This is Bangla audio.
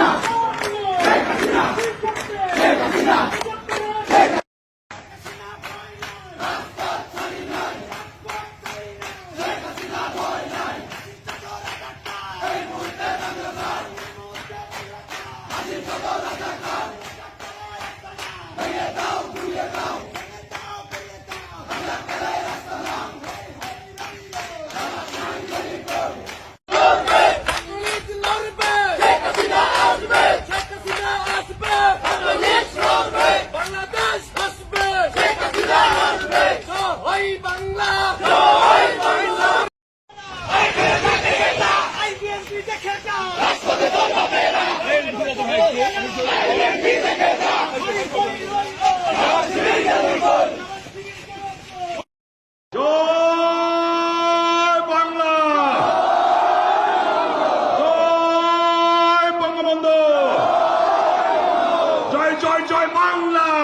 হাসিনা শেখ হাসিনা জয় বঙ্গবন্ধু জয় জয় জয় বাংলা